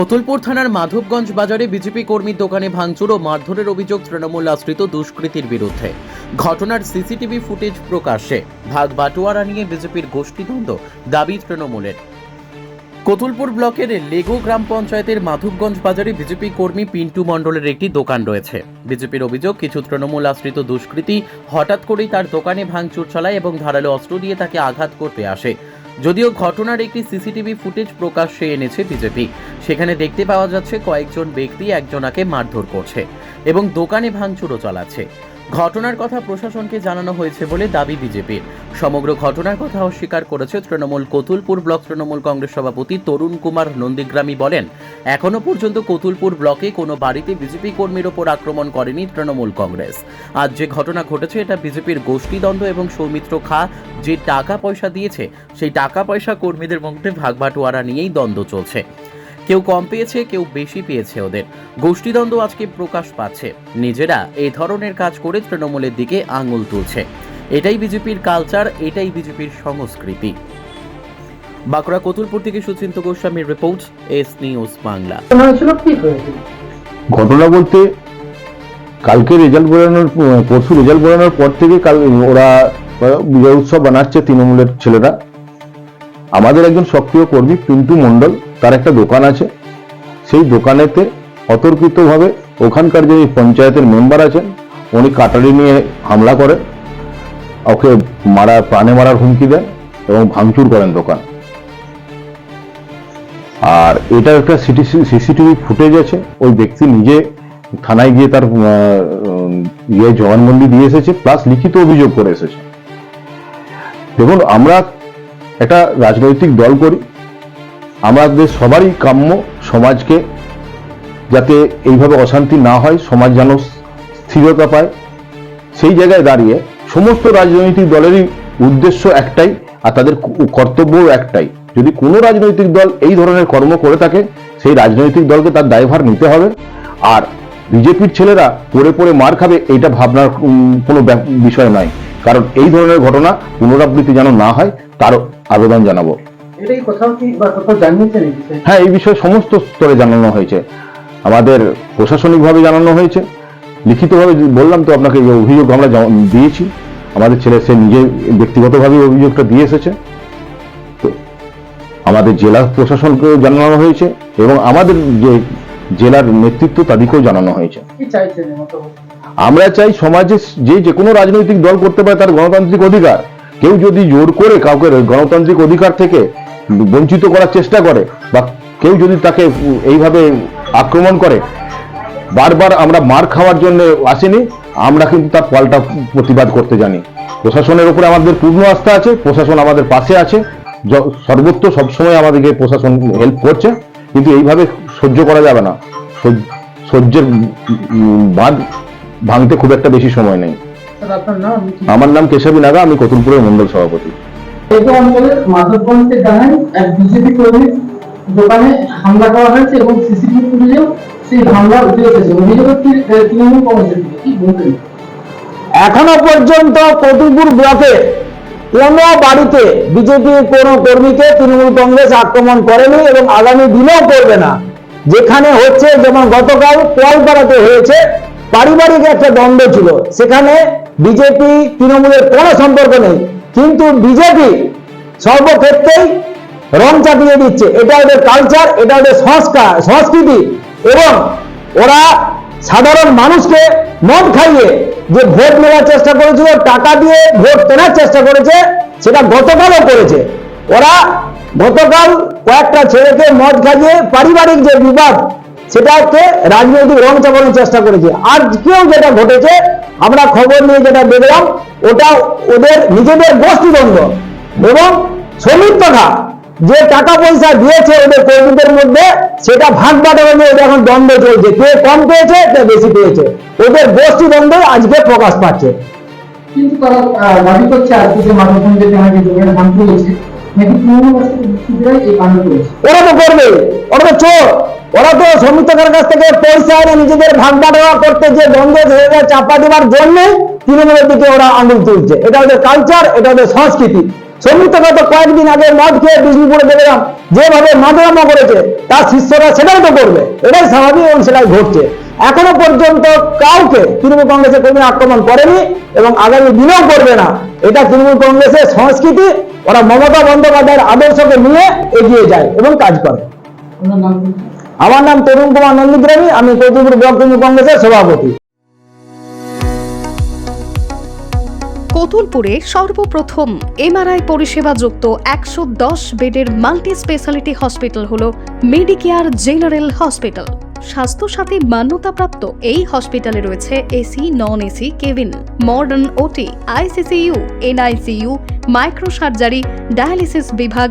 কতুলপুর থানার মাধবগঞ্জ বাজারে বিজেপি কর্মীর দোকানে ভাঙচুর ও মারধরের অভিযোগ তৃণমূল আশ্রিত দুষ্কৃতীর বিরুদ্ধে। ঘটনার সিসিটিভি ফুটেজ প্রকাশে ভাগ বাটোয়ারা নিয়ে বিজেপির গোষ্ঠীদ্বন্দ্ব, দাবি তৃণমূলের। কতুলপুর ব্লকের লেগো গ্রাম পঞ্চায়েতের মাধবগঞ্জ বাজারে বিজেপি কর্মী পিন্টু মণ্ডলের একটি দোকান রয়েছে। বিজেপির অভিযোগ, কিছু তৃণমূল আশ্রিত দুষ্কৃতী হঠাৎ করেই তার দোকানে ভাঙচুর চালায় এবং ধারালো অস্ত্র দিয়ে তাকে আঘাত করতে আসে। যদিও ঘটনার একটি সিসিটিভি ফুটেজ প্রকাশ্যে এনেছে বিজেপি। সেখানে দেখতে পাওয়া যাচ্ছে কয়েকজন ব্যক্তি একজনাকে মারধর করছে এবং দোকানে ভাঙচুরও চালাচ্ছে। ঘটনার কথা প্রশাসনকে জানানো হয়েছে বলে দাবি বিজেপির। সমগ্র ঘটনার কথা অস্বীকার করেছে তৃণমূল কতুলপুর ব্লক তৃণমূল কংগ্রেস সভাপতি তরুণ কুমার নন্দীগ্রামী বলেন, এখনও পর্যন্ত কতুলপুর ব্লকে কোনো বাড়িতে বিজেপি কর্মীর ওপর আক্রমণ করেনি তৃণমূল কংগ্রেস। আজ যে ঘটনা ঘটেছে এটা বিজেপির গোষ্ঠীদ্বন্দ্ব এবং সৌমিত্র খা যে টাকা পয়সা দিয়েছে, সেই টাকা পয়সা কর্মীদের মধ্যে ভাগবাটোয়ারা নিয়েই দ্বন্দ্ব চলছে। কেউ কম পেয়েছে কেউ বেশি পেয়েছে ওদের। গোষ্ঠীদ্বন্দ্ব আজকে প্রকাশ পাচ্ছে। নিজেরা এই ধরনের কাজ করে তৃণমূলের দিকে আঙুল তুলছে। এটাই বিজেপির কালচার এটাই বিজেপির সংস্কৃতি। বাঁকুড়া কতুলপুর থেকে সুচিন্ত গোস্বামীর রিপোর্ট এস নিউজ বাংলা। ঘটনা হয়েছিল কি হয়েছিল? ঘটনা বলতে কালকে রেজাল্ট বেরোনোর পরশু রেজাল্ট বেরোনোর পর থেকে কাল ওরা বিজয় উৎসব বানাচ্ছে তৃণমূলের ছেলেরা। আমাদের একজন সক্রিয় কর্মী পিন্টু মণ্ডল তার একটা দোকান আছে। সেই দোকানেতে অতর্কিতভাবে ওখানকার যে পঞ্চায়েতের মেম্বার আছেন, উনি কাটারি নিয়ে হামলা করে। ওকে মারা, প্রাণে মারার হুমকি দেন এবং ভাঙচুর করেন দোকান। আর এটার একটা সিসিটিভি ফুটেজ আছে। ওই ব্যক্তি নিজে থানায় গিয়ে তার ইয়ে জবানবন্দি দিয়ে এসেছে, প্লাস লিখিত অভিযোগ করে এসেছে। দেখুন, আমরা একটা রাজনৈতিক দল করি। আমাদের সবারই কাম্য সমাজকে যাতে এইভাবে অশান্তি না হয়, সমাজ যেন স্থিরতা পায়। সেই জায়গায় দাঁড়িয়ে সমস্ত রাজনৈতিক দলেরই উদ্দেশ্য একটাই আর তাদের কর্তব্যও একটাই। যদি কোনো রাজনৈতিক দল এই ধরনের কর্ম করে থাকে, সেই রাজনৈতিক দলকে তার দায়ভার নিতে হবে। আর বিজেপির ছেলেরা পড়ে পড়ে মার খাবে, এইটা ভাবনার কোনো বিষয় নয়। কারণ এই ধরনের ঘটনা পুনরাবৃত্তি যেন না হয় তার আবেদন জানাব। হ্যাঁ এই বিষয়ে সমস্ত স্তরে জানানো হয়েছে। আমাদের প্রশাসনিকভাবে জানানো হয়েছে। লিখিতভাবে বললাম তো আপনাকে যে অভিযোগ আমরা দিয়েছি। আমাদের ছেলে সে নিজে ব্যক্তিগতভাবে অভিযোগটা দিয়ে এসেছে। তো আমাদের জেলা প্রশাসনকেও জানানো হয়েছে এবং আমাদের যে জেলার নেতৃত্ব তাদেরকেও জানানো হয়েছে। আমরা চাই সমাজে যে যে কোনো রাজনৈতিক দল করতে পারে তার গণতান্ত্রিক অধিকার। কেউ যদি জোর করে কাউকে গণতান্ত্রিক অধিকার থেকে বঞ্চিত করার চেষ্টা করে বা কেউ যদি তাকে এইভাবে আক্রমণ করে বারবার আমরা মার খাওয়ার জন্য আসেনি আমরা কিন্তু তার পাল্টা প্রতিবাদ করতে জানি। প্রশাসনের উপরে আমাদের পূর্ণ আস্থা আছে প্রশাসন আমাদের পাশে আছে সর্বত্র সবসময় আমাদেরকে প্রশাসন হেল্প করছে কিন্তু এইভাবে সহ্য করা যাবে না। সহ্যের বাঁধ ভাঙতে খুব একটা বেশি সময় নেই। আমার নাম কেশবী নাগা আমি কতুলপুরের মন্ডল সভাপতি। অঞ্চলের মাধবগঞ্জে জানান এক বিজেপি দোকানে হামলা করা হয়েছে এবং সিসিটিভি ফুটেজেও সেই হামলা উঠে এসেছে। অভিযোগ হচ্ছে আহ, তৃণমূল কংগ্রেসের। কি এখনও পর্যন্ত কতুলপুর ব্লকে কোন বাড়িতে বিজেপি কোন কর্মীকে তৃণমূল কংগ্রেস আক্রমণ করেনি এবং আগামী দিনেও করবে না। যেখানে হচ্ছে যেমন গতকাল কোয়ালপাড়াতে হয়েছে পারিবারিক একটা দ্বন্দ্ব ছিল। সেখানে বিজেপি তৃণমূলের কোনো সম্পর্ক নেই। কিন্তু বিজেপি সর্বক্ষেত্রেই রং চাপিয়ে দিচ্ছে। এটা ওদের কালচার এটা ওদের সংস্কার সংস্কৃতি এবং ওরা সাধারণ মানুষকে মদ খাইয়ে যে ভোট নেওয়ার চেষ্টা করেছিল, টাকা দিয়ে ভোট কেনার চেষ্টা করেছে, সেটা গতকালও করেছে। ওরা গতকাল কয়েকটা ছেলেকে মদ খাইয়ে পারিবারিক যে বিবাদ সেটাকে রাজনৈতিক রং চাপানোর চেষ্টা করেছে। আজকেও যেটা ঘটেছে আমরা খবর নিয়ে যেটা দেখলাম ওটা ওদের নিজেদের গোষ্ঠীদ্বন্দ্ব এবং সমীক্ষা যে টাকা পয়সা দিয়েছে ওদের কর্মীদের মধ্যে সেটা ভাগ বাটোয়ারা নিয়ে ওদের এখন দ্বন্দ্ব চলছে। কে কম পেয়েছে কে বেশি পেয়েছে? ওদের গোষ্ঠী দ্বন্দ্ব আজকে প্রকাশ পাচ্ছে। কিন্তু তারা দাবি করছে আজকে যে মাধবগঞ্জে জানা যে ভাঙচুর হয়েছে নাকি তৃণমূল এই কাণ্ড করেছে? ওরা তো করবে ওরা তো চোর। ওরা তো সমীক্ষকের কাছ থেকে পয়সা এনে নিজেদের ভাগ বাটোয়ারা করতে যে দ্বন্দ্ব সেটা চাপা দেওয়ার জন্য তৃণমূলের দিকে ওরা আঙুল তুলছে। এটা ওদের কালচার এটা ওদের সংস্কৃতি। সৌমিত্র গত কয়েকদিন আগে মদ খেয়ে বিষ্ণুপুরে দেখলাম, যেভাবে মাদরামা করেছে, তার শিষ্যরা সেটাই তো করবে। এটাই স্বাভাবিক এবং সেটাই ঘটছে। এখনও পর্যন্ত কাউকে তৃণমূল কংগ্রেসের কর্মী আক্রমণ করেনি এবং আগামী দিনেও করবে না। এটা তৃণমূল কংগ্রেসের সংস্কৃতি, ওরা মমতা বন্দ্যোপাধ্যায়ের আদর্শকে নিয়ে এগিয়ে যায় এবং কাজ করে? আমার নাম তরুণ কুমার নন্দীগ্রামী, আমি কৌতুকপুর ব্লক তৃণমূল কংগ্রেসের সভাপতি। কোতুলপুরে সর্বপ্রথম এমআরআই পরিষেবা যুক্ত একশো দশ বেডের মাল্টি স্পেশালিটি হসপিটাল হল মেডিকেয়ার জেনারেল হসপিটাল। স্বাস্থ্যসাথী মান্যতাপ্রাপ্ত এই হসপিটালে রয়েছে AC non AC cabin, modern OT, ICCU, NICU micro surgery dialysis বিভাগ